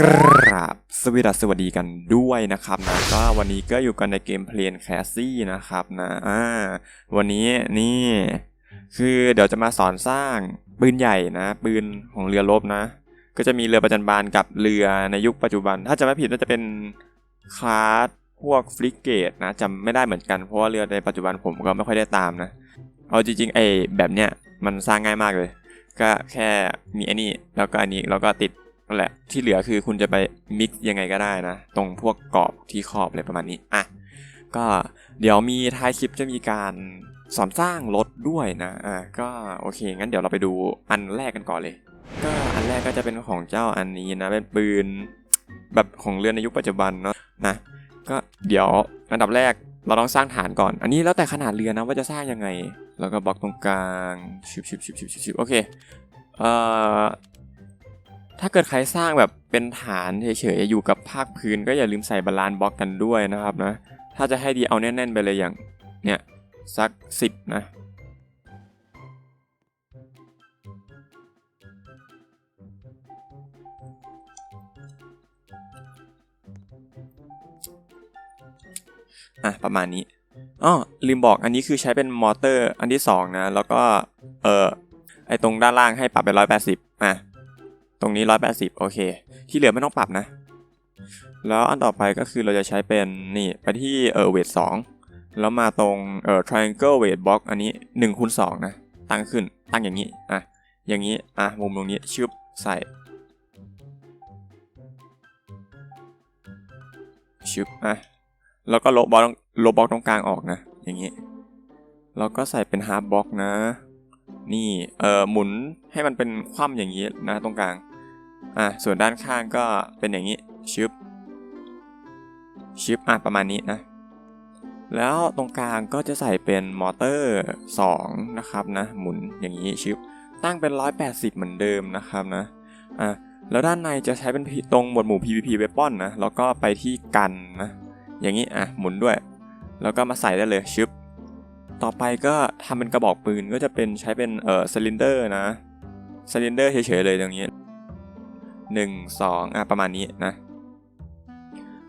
กราบสวัสดีสวัสดีกันด้วยนะครับนะก็วันนี้ก็อยู่กันในเกมเพลนแคสซี่นะครับนะอ่าวันนี้นี่ คือเดี๋ยวจะมาสอนสร้างปืนใหญ่นะ ปืนของเรือรบนะ ก็จะมีเรือประจันบานกับเรือในยุคปัจจุบัน ถ้าจะไม่ผิดน่าจะเป็นคลาสพวกฟลิกเกตนะจำไม่ได้เหมือนกันเพราะว่าเรือในปัจจุบันผมก็ไม่ค่อยได้ตามนะ เอาจริงๆไอ้แบบเนี้ยมันสร้างง่ายมากเลย ก็แค่มีอันนี้แล้วก็อันนี้แล้วก็ติด นั่นแหละ ที่เหลือคือคุณจะไปมิกซ์ยังไงก็ได้นะ ตรงพวกกรอบที่ขอบอะไรประมาณนี้ อะ ก็เดี๋ยวมีท้ายคลิปจะมีการสอนสร้างรถด้วยนะ อะก็โอเค งั้นเดี๋ยวเราไปดูอันแรกกันก่อนเลย ก็อันแรกก็จะเป็นของเจ้าอันนี้นะ เป็นปืนแบบของเรือในยุคปัจจุบันเนาะ นะ ก็เดี๋ยวอันดับแรกเราต้องสร้างฐานก่อน อันนี้แล้วแต่ขนาดเรือนะว่าจะสร้างยังไง แล้วก็บล็อกตรงกลางชิบชิบชิบชิบชิบชิบโอเค เอ่อ ถ้าเกิดใครสร้างแบบเป็นฐานเฉยๆอยู่กับภาคพื้นก็อย่าลืมใส่บาลานซ์บล็อกกันด้วยนะครับนะ ถ้าจะให้ดีเอาแน่นๆไปเลยอย่างเนี่ยสักสิบนะอะประมาณนี้อ๋อลืมบอกอันนี้คือใช้เป็นมอเตอร์อันที่สองนะ แล้วก็ เออไอตรงด้านล่างให้ปรับเป็นร้อยแปดสิบอะ ตรงนี้ร้อยแปดสิบโอเค ที่เหลือไม่ต้องปรับนะ แล้วอันต่อไปก็คือเราจะใช้เป็นนี่ไปที่เออเวทสองแล้วมาตรงเอ่อ triangle weight box อันนี้1นคูณสนะ ตั้งขึ้นตั้งอย่างนี้ อะ อย่างนี้ อะ มุมตรงนี้ชึบใส่ชึบอะ แล้วก็ลบบล็อกลบบล็อกตรงกลางออกนะ อย่างนี้ แล้วก็ใส่เป็นฮาร์ดบล็อกนะ นี่ เอ่อ หมุนให้มันเป็นคว่ำอย่างนี้นะตรงกลาง อะส่วนด้านข้างก็เป็นอย่างนี้ชึบชึบอะประมาณนี้นะแล้วตรงกลางก็จะใส่เป็นมอเตอร์2นะครับนะหมุนอย่างนี้ชึบตั้งเป็น 180 เหมือนเดิมนะครับนะอะแล้วด้านในจะใช้เป็นตรงหมวดหมู่ PVP Weapon นะแล้วก็ไปที่กันนะอย่างนี้อะหมุนด้วย แล้วก็มาใส่ได้เลยชึบต่อไปก็ทำเป็นกระบอกปืนก็จะเป็นใช้เป็นเอ่อซิลินเดอร์นะซิลินเดอร์เฉยๆเลยตรงนี้ หนึ่งสองอะประมาณนี้นะ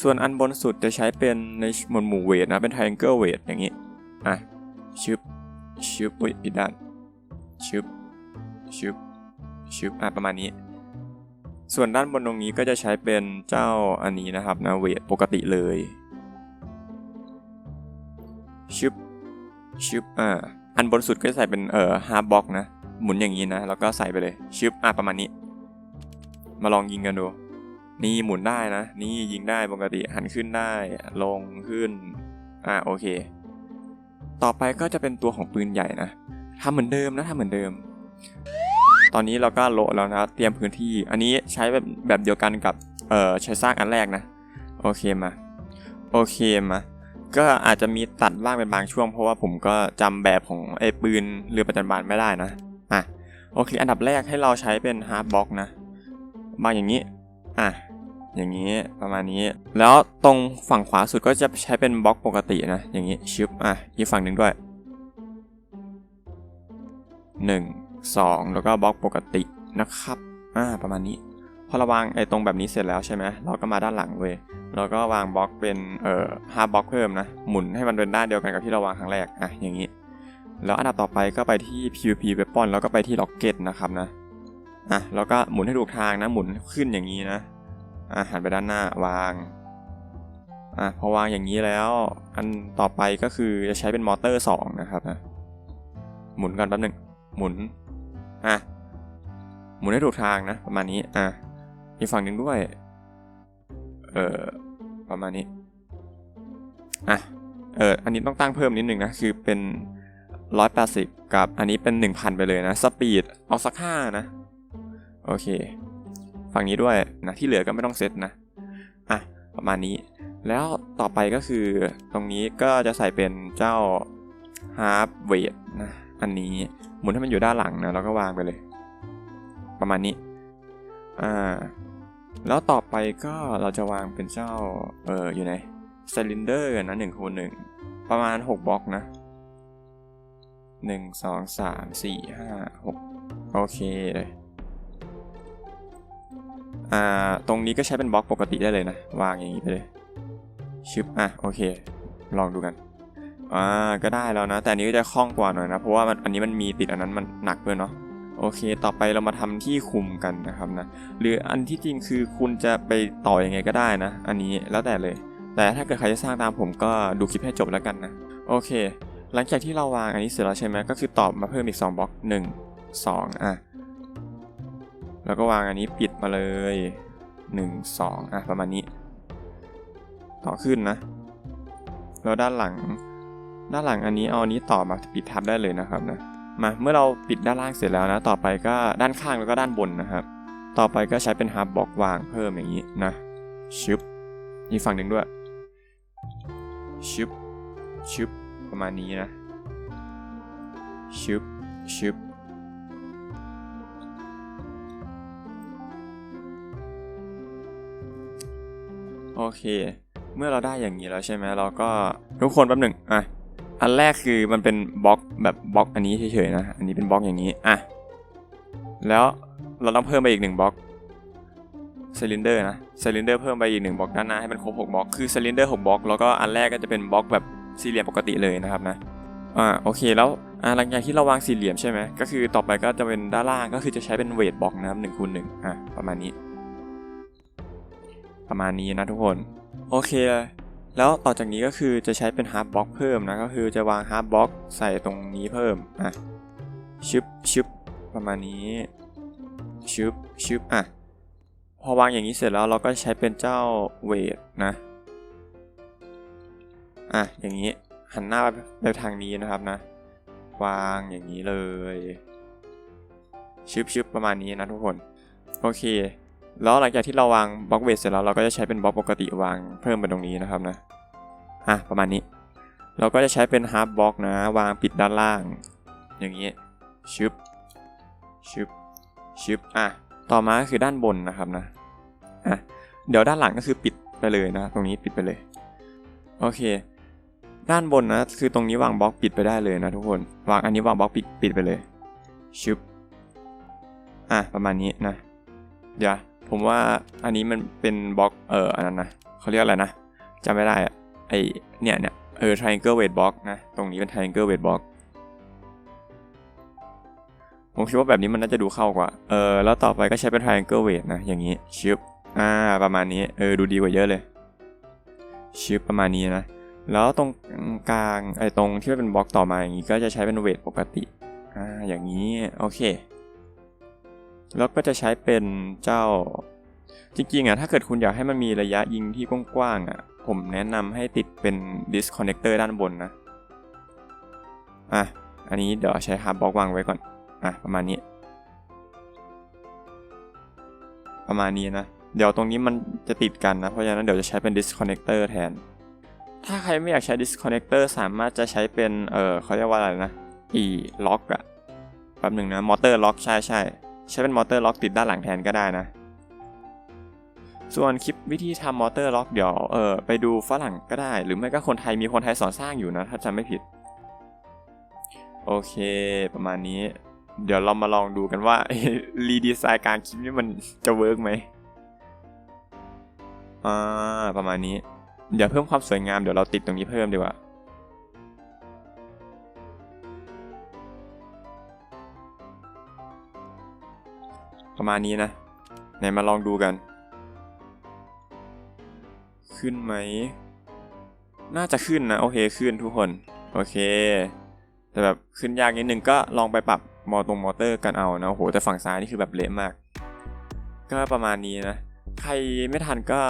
ส่วนอันบนสุดจะใช้เป็นในหมวดหมู่เวทนะ เป็น triangle weight อย่างนี้ อะ ชึบ ชึบอุ้ยผิดด้าน ชึบ ชึบ ชึบ อะ ประมาณนี้ ส่วนด้านบนตรงนี้ก็จะใช้เป็นเจ้าอันนี้นะครับนะ เวทปกติเลย ชึบ ชึบ อ่าอันบนสุดก็จะใส่เป็นเอ่อฮาร์บ็อกนะ หมุนอย่างนี้นะ แล้วก็ใส่ไปเลย ชึบ อะ ประมาณนี้ มาลองยิงกันดู นี่หมุนได้นะ นี่ยิงได้ปกติหันขึ้นได้ ลงขึ้น อ่าโอเค ต่อไปก็จะเป็นตัวของปืนใหญ่นะทำเหมือนเดิมนะทำเหมือนเดิม ตอนนี้เราก็โละแล้วนะ เตรียมพื้นที่ อันนี้ใช้แบบแบบเดียวกันกับ เอ่อใช้สร้างอันแรกนะ โอเคมา โอเคมาก็อาจจะมีตัดบ้างเป็นบางช่วง เพราะว่าผมก็จำแบบของไอ้ปืนเรือประจันบานไม่ได้นะ อะ โอเค อันดับแรกให้เราใช้เป็นฮาร์ดบล็อกนะ มาอย่างนี้ อะ อย่างนี้ประมาณนี้ แล้วตรงฝั่งขวาสุดก็จะใช้เป็นบล็อกปกตินะ อย่างนี้ชิปอะ อีกฝั่งหนึ่งด้วยหนึ่ง2แล้วก็บล็อกปกตินะครับ อ่า ประมาณนี้ พอเราวางไอ้ตรงแบบนี้เสร็จแล้วใช่ไหม เราก็มาด้านหลังเว้ยเราก็วางบล็อกเป็น เอ่อห้าบล็อกเพิ่มนะ หมุนให้มันเป็นด้านเดียวกันกับที่เราวางครั้งแรก อะ อย่างนี้ แล้วอันดับต่อไปก็ไปที่ PVP Weapon แล้วก็ไปที่ Rocket นะครับนะ อะแล้วก็หมุนให้ถูกทางนะหมุนขึ้นอย่างนี้นะอะหันไปด้านหน้าวางอะพอวางอย่างนี้แล้ว อันต่อไปก็คือจะใช้เป็นมอเตอร์ 2 นะครับนะหมุนกันแป๊บหนึ่งหมุนอะหมุนให้ถูกทางนะ ประมาณนี้อะอีกฝั่งหนึ่งด้วยเออประมาณนี้อะเอออันนี้ต้องตั้งเพิ่มนิดหนึ่งนะคือเป็น 180 กับอันนี้เป็น 1000 ไปเลยนะสปีดเอาสักห้านะ โอเค ฝั่งนี้ด้วยนะที่เหลือก็ไม่ต้องเซตนะอะประมาณนี้แล้วต่อไปก็คือตรงนี้ก็จะใส่เป็นเจ้า half weight นะอันนี้หมุนให้มันอยู่ด้านหลังนะแล้วก็วางไปเลย ประมาณนี้อ่าแล้วต่อไปก็เราจะวางเป็นเจ้าเอออยู่ไหนซิลินเดอร์นะหนึ่งคูณหนึ่งประมาณหกบล็อกนะหนึ่งสองสามสี่ห้าหกโอเคเลย อ่าตรงนี้ก็ใช้เป็นบล็อกปกติได้เลยนะ วางอย่างนี้ไปเลยชึบอะโอเค ลองดูกันอ่าก็ได้แล้วนะ แต่อันนี้ก็จะคล่องกว่าหน่อยนะ เพราะว่ามันอันนี้มันมีติดอันนั้นมันหนักด้วยเนาะโอเค ต่อไปเรามาทำที่คุมกันนะครับนะ หรืออันที่จริงคือคุณจะไปต่ออยังไงก็ได้นะ อันนี้แล้วแต่เลย แต่ถ้าเกิดใครจะสร้างตามผมก็ดูคลิปให้จบแล้วกันนะ โอเค หลังจากที่เราวางอันนี้เสร็จแล้วใช่ไหมก็คือตอบมาเพิ่มอีก 2บล็อก1 2อะ แล้วก็วางอันนี้ปิดมาเลย 1 2อะประมาณนี้ ต่อขึ้นนะ แล้วด้านหลัง ด้านหลังอันนี้เอาอันนี้ต่อมาปิดทับได้เลยนะครับนะ มาเมื่อเราปิดด้านล่างเสร็จแล้วนะ ต่อไปก็ด้านข้างแล้วก็ด้านบนนะครับ ต่อไปก็ใช้เป็นฮับบล็อกวางเพิ่มอย่างนี้นะชึบอีกฝั่งหนึ่งด้วยชึบชึบประมาณนี้นะชึบชึบ โอเค เมื่อเราได้อย่างนี้แล้วใช่ไหมเราก็ทุกคนแป๊บหนึ่งอะอันแรกคือมันเป็นบล็อกแบบบล็อกอันนี้เฉยๆนะอันนี้เป็นบล็อกอย่างนี้อะแล้วเราต้องเพิ่มไปอีกหนึ่งบล็อกซิลินเดอร์นะซิลินเดอร์เพิ่มไปอีกหนึ่งบล็อกด้านหน้าให้มันครบ6บล็อกคือซิลินเดอร์6บล็อกแล้วก็อันแรกก็จะเป็นบล็อกแบบสี่เหลี่ยมปกติเลยนะครับนะอ่าโอเคแล้วอ่าหลังจากที่เราวางสี่เหลี่ยมใช่ไหมก็คือต่อไปก็จะเป็นด้านล่างก็คือจะใช้เป็นเวทบล็อกนะครับหนึ่งคูณหนึ่งอะประมาณนี้ ประมาณนี้นะทุกคน โอเค แล้วต่อจากนี้ก็คือจะใช้เป็นฮาร์ b บล็อกเพิ่มนะก็คือจะวางฮาร์ b บล็อกใส่ตรงนี้เพิ่มอะชึบชึบประมาณนี้ชึบชึบอะพอวางอย่างนี้เสร็จแล้วเราก็ใช้เป็นเจ้าเวทนะอะอย่างนี้หันหน้าไปทางนี้นะครับนะ วางอย่างนี้เลยชึบชึบประมาณนี้นะทุกคน โอเค แล้วหลังจากที่เราวางบล็อกเวทเสร็จแล้วเราก็จะใช้เป็นบล็อกปกติวางเพิ่มไปตรงนี้นะครับนะอะประมาณนี้ เราก็จะใช้เป็นฮาร์ b บล็อกนะวางปิดด้านล่าง อย่างนี้ชึบชึบชึบอะต่อมาก็คือด้านบนนะครับนะอะเดี๋ยวด้านหลังก็คือปิดไปเลยนะ ตรงนี้ปิดไปเลยโอเค ด้านบนนะคือตรงนี้วางบล็อกปิดไปได้เลยนะทุกคนวางอันนี้วางบล็อกปิดปิดไปเลยชึบอะประมาณนี้นะเดี๋ยว ผมว่าอันนี้มันเป็นบล็อกเอออันนั้นนะเขาเรียกอะไรนะจำไม่ได้อะไอเนี่ยเนี่ยเออ triangle weight block นะ ตรงนี้เป็น triangle weight block ผมคิดว่าแบบนี้มันน่าจะดูเข้ากว่า เออ แล้วต่อไปก็ใช้เป็น triangle weight นะ อย่างนี้ชิปอ่า ประมาณนี้ เออ ดูดีกว่าเยอะเลย ชิปประมาณนี้นะ แล้วตรงกลาง ไอ้ตรงที่เป็นบล็อกต่อมาอย่างนี้ ก็จะใช้เป็นเวทปกติ อ่า อย่างนี้ โอเค แล้วก็จะใช้เป็นเจ้า จริงๆอะถ้าเกิดคุณอยากให้มันมีระยะยิงที่กว้างๆอะผมแนะนำให้ติดเป็น disconnector ด้านบนนะ อะ อันนี้เดี๋ยวใช้ฮาร์บล็อกวางไว้ก่อน อะ ประมาณนี้ ประมาณนี้นะ เดี๋ยวตรงนี้มันจะติดกันนะ เพราะฉะนั้นเดี๋ยวจะใช้เป็น disconnector แทน ถ้าใครไม่อยากใช้ disconnector สามารถจะใช้เป็น เออเขาเรียกว่าอะไรนะ e lock อะแป๊บหนึ่งนะ motor lock ใช่ใช่ ใช้เป็นมอเตอร์ล็อกติดด้านหลังแทนก็ได้นะ ส่วนคลิปวิธีทำมอเตอร์ล็อกเดี๋ยวเออไปดูฝรั่งก็ได้ หรือไม่ก็คนไทยมีคนไทยสอนสร้างอยู่นะ ถ้าจำไม่ผิด โอเค ประมาณนี้ เดี๋ยวเรามาลองดูกันว่ารีดีไซน์การคลิปนี้มันจะเวิร์กไหมอ่าประมาณนี้ เดี๋ยวเพิ่มความสวยงามเดี๋ยวเราติดตรงนี้เพิ่มดีกว่า ประมาณนี้นะ ไหนมาลองดูกัน ขึ้นไหม น่าจะขึ้นนะ โอเคขึ้นทุกคน โอเค แต่แบบขึ้นยากนิดนึงก็ลองไปปรับมอตรงมอเตอร์กันเอานะ โอ้โห แต่ฝั่งซ้ายนี่คือแบบเละมาก ก็ประมาณนี้นะ ใครไม่ทันก็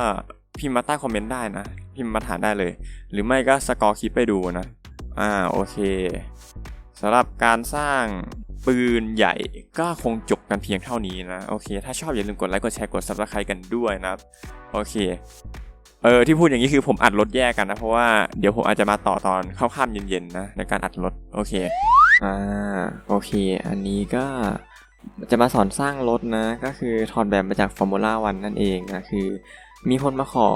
พิมพ์มาใต้คอมเมนต์ได้นะ พิมพ์มาถามได้เลย หรือไม่ก็สกอร์คลิปไปดูนะ อ่า โอเคสำหรับการสร้าง ปืนใหญ่ก็คงจบกันเพียงเท่านี้นะ โอเค ถ้าชอบอย่าลืมกดไลค์กดแชร์กด subscribe กันด้วยนะครับ โอเค เออที่พูดอย่างนี้คือผมอัดรถแยกกันนะ เพราะว่าเดี๋ยวผมอาจจะมาต่อตอนเข้าค่ำเย็นๆนะ ในการอัดรถ โอเค อ่า โอเค อันนี้ก็จะมาสอนสร้างรถนะ ก็คือถอดแบบมาจาก Formula 1นั่นเองนะ คือ มีคนมาขอ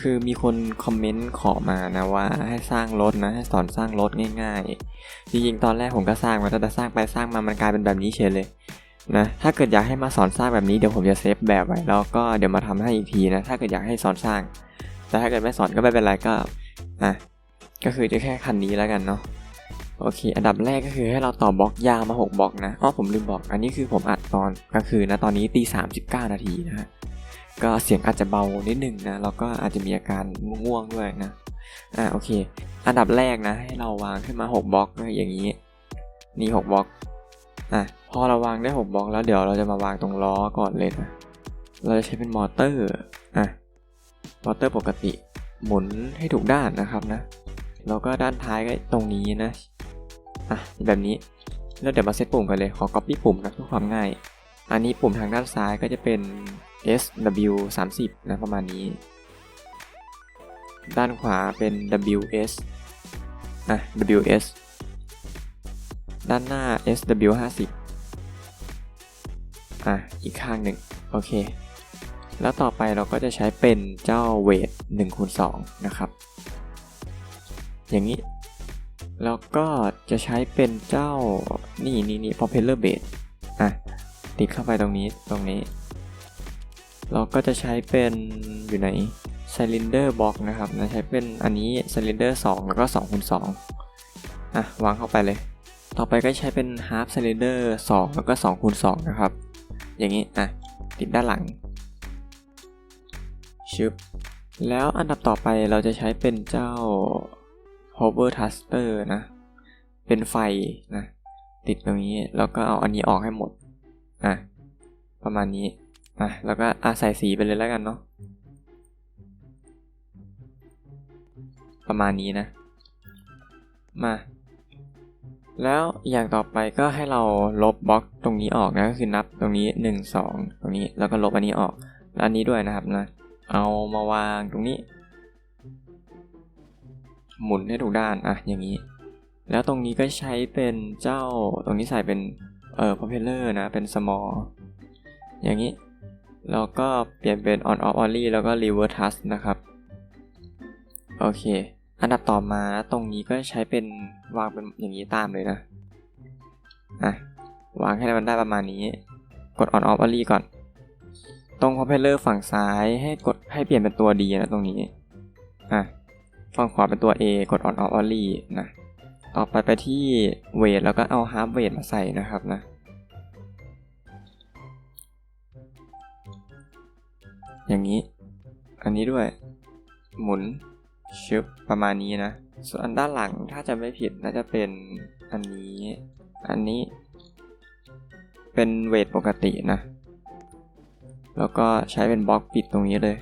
คือมีคนคอมเมนต์ขอมานะว่าให้สร้างรถนะให้สอนสร้างรถง่าย ๆ จริงๆ ตอนแรกผมก็สร้างมาแต่สร้างไปสร้างมามันกลายเป็นแบบนี้เฉยเลยนะถ้าเกิดอยากให้มาสอนสร้างแบบนี้เดี๋ยวผมจะเซฟแบบไว้แล้วก็เดี๋ยวมาทำให้อีกทีนะถ้าเกิดอยากให้สอนสร้าง แต่ถ้าเกิดไม่สอนก็ไม่เป็นไรก็อะก็คือจะแค่คันนี้แล้วกันเนาะโอเค อันดับแรกก็คือให้เราต่อบล็อกยาวมา 6บล็อกนะอ้อผมลืมบอก อันนี้คือผมอัดตอนกลางคืนนะตอนนี้ตีสามสิบเก้านาทีนะฮะ ก็เสียงอาจจะเบานิดหนึ่งนะแล้วก็อาจจะมีอาการง่วงด้วยนะอะโอเค อันดับแรกนะให้เราวางขึ้นมา 6บล็อกอย่างนี้ นี่6บล็อกอะพอเราวางได้ 6บล็อกแล้วเดี๋ยวเราจะมาวางตรงล้อก่อนเลยนะเราจะใช้เป็นมอเตอร์อะมอเตอร์ปกติหมุนให้ถูกด้านนะครับนะแล้วก็ด้านท้ายก็ตรงนี้นะอะแบบนี้แล้วเดี๋ยวมาเซตปุ่มกันเลยขอ copy ปุ่มนะเพื่อความง่าย อันนี้ปุ่มทางด้านซ้ายก็จะเป็น SW 30นะประมาณนี้ ด้านขวาเป็น WS อะ WS ด้านหน้า SW 50อะ อีกข้างหนึ่งโอเค แล้วต่อไปเราก็จะใช้เป็นเจ้าเวท1คูณ2นะครับ อย่างนี้ แล้วก็จะใช้เป็นเจ้านี่นี่นี่ propeller base อะ ติดเข้าไปตรงนี้ตรงนี้ เราก็จะใช้เป็นอยู่ไหน cylinder box นะครับนะใช้เป็นอันนี้ cylinder 2 แล้วก็2คูณ2อะวางเข้าไปเลย ต่อไปก็ใช้เป็น half cylinder 2 แล้วก็2คูณ2นะครับ อย่างนี้อะติดด้านหลังชึบแล้วอันดับต่อไปเราจะใช้เป็นเจ้า hover thruster นะ เป็นไฟนะ ติดตรงนี้แล้วก็เอาอันนี้ออกให้หมด อะ ประมาณนี้ อะแล้วก็อาใส่สีไปเลยแล้วกันเนาะประมาณนี้นะ มา แล้วอย่างต่อไปก็ให้เราลบบล็อกตรงนี้ออกนะก็คือนับตรงนี้ 1 2 ตรงนี้แล้วก็ลบอันนี้ออกแล้วอันนี้ด้วยนะครับนะ เอามาวางตรงนี้ หมุนให้ถูกด้านอะอย่างนี้ แล้วตรงนี้ก็ใช้เป็นเจ้าตรงนี้ใส่เป็นเอ่อ propeller นะ เป็น small อย่างนี้ แล้วก็เปลี่ยนเป็น on off only แล้วก็ reverse touch นะครับ โอเค อันดับต่อมาตรงนี้ก็ใช้เป็นวางเป็นอย่างนี้ตามเลยนะ อะ วางให้มันได้ประมาณนี้ กด on off only ก่อน ตรง propeller ฝั่งซ้ายให้กดให้เปลี่ยนเป็นตัว D นะตรงนี้ อะ ฝั่งขวาเป็นตัว A กด on off only นะ ต่อไปไปที่ weight แล้วก็เอา half weight มาใส่นะครับนะ อย่างนี้ อันนี้ด้วย หมุนชึบประมาณนี้นะ ส่วนอันด้านหลังถ้าจะไม่ผิดน่าจะเป็นอันนี้ อันนี้ เป็นเวทปกตินะ แล้วก็ใช้เป็นบล็อกปิดตรงนี้เลย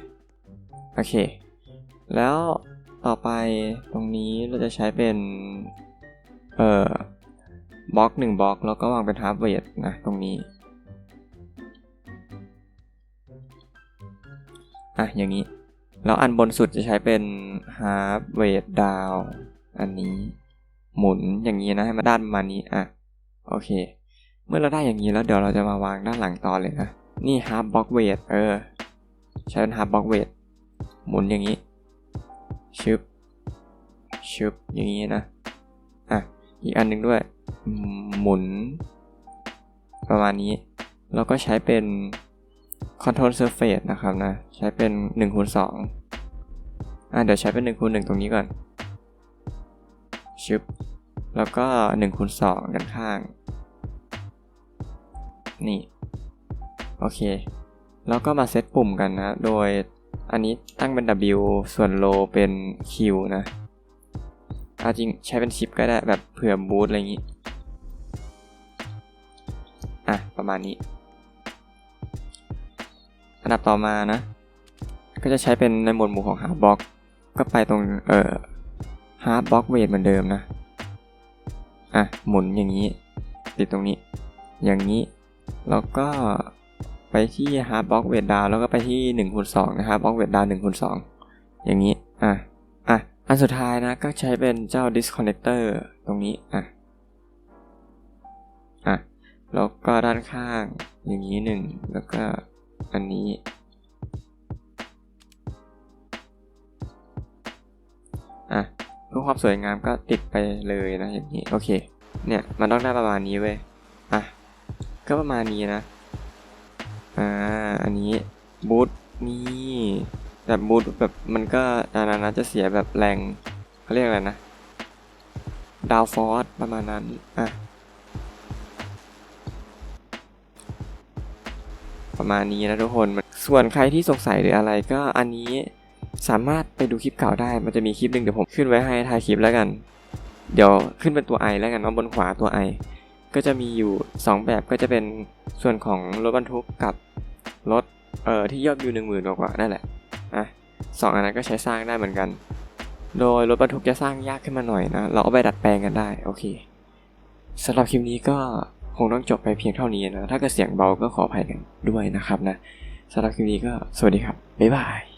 โอเค แล้วต่อไปตรงนี้เราจะใช้เป็น เอ่อบล็อกหนึ่งบล็อกแล้วก็วางเป็นฮาร์ดเวทนะตรงนี้ อะอย่างนี้ แล้วอันบนสุดจะใช้เป็น half weight down อันนี้หมุนอย่างนี้นะให้มาด้านประมาณนี้อะโอเค เมื่อเราได้อย่างนี้แล้วเดี๋ยวเราจะมาวางด้านหลังต่อเลยนะ นี่ half box weight เออ ใช้เป็น half box weight หมุนอย่างนี้ ชึบ ชึบ อย่างนี้นะ อะ อีกอันหนึงด้วย หมุน ประมาณนี้ แล้วก็ใช้เป็น control surface นะครับนะ ใช้เป็น1คูณ2อะเดี๋ยวใช้เป็น1คูณ1ตรงนี้ก่อนชึบแล้วก็1คูณ2ด้านข้าง นี่ โอเค แล้วก็มาเซตปุ่มกันนะ โดยอันนี้ตั้งเป็น W ส่วน low เป็น Q นะอาจริงใช้เป็นชิปก็ได้แบบเผื่อบูทอะไรอย่างนี้ อะ ประมาณนี้ อันดับต่อมานะ ก็จะใช้เป็นในหมวดหมู่ของ hard block ก็ไปตรงเอ่อ hard block weight เหมือนเดิมนะ อะ หมุนอย่างนี้ ติดตรงนี้ อย่างนี้ แล้วก็ไปที่ hard block weight down แล้วก็ไปที่1คูณ2นะครับ block weight down 1คูณ2อย่างนี้ อะ อะ อันสุดท้ายนะ ก็ใช้เป็นเจ้า disconnector ตรงนี้ อะ อะ แล้วก็ด้านข้างอย่างนี้หนึ่งแล้วก็ อันนี้ อะเพื่อความสวยงามก็ติดไปเลยนะอย่างนี้ โอเค เนี่ยมันต้องได้ประมาณนี้เว้ย อะ ก็ประมาณนี้นะ อ่า อันนี้บูทนี่แบบบูทแบบมันก็อันนั้นะจะเสียแบบแรงเขาเรียกอะไรนะ ดาวฟอร์สประมาณนั้น อะ ประมาณนี้นะทุกคน ส่วนใครที่สงสัยหรืออะไรก็อันนี้สามารถไปดูคลิปเก่าได้ มันจะมีคลิปหนึ่งเดี๋ยวผมขึ้นไว้ให้ท้ายคลิปแล้วกัน เดี๋ยวขึ้นเป็นตัวไอแล้วกันเนาบนขวาตัวไอก็จะมีอยู่ 2 แบบก็จะเป็นส่วนของรถบรรทุกกับรถเอ่อที่ยอดวิวหนึ่งหมื่นกว่าๆนั่นแหละอะสองอันนั้นก็ใช้สร้างได้เหมือนกัน โดยรถบรรทุกจะสร้างยากขึ้นมาหน่อยนะ เราเอาไปดัดแปลงกันได้ โอเคสำหรับคลิปนี้ก็ คงต้องจบไปเพียงเท่านี้นะ ถ้าเกิดเสียงเบาก็ขออภัยกันด้วยนะครับนะสำหรับคลิปนี้ก็สวัสดีครับ บ๊ายบาย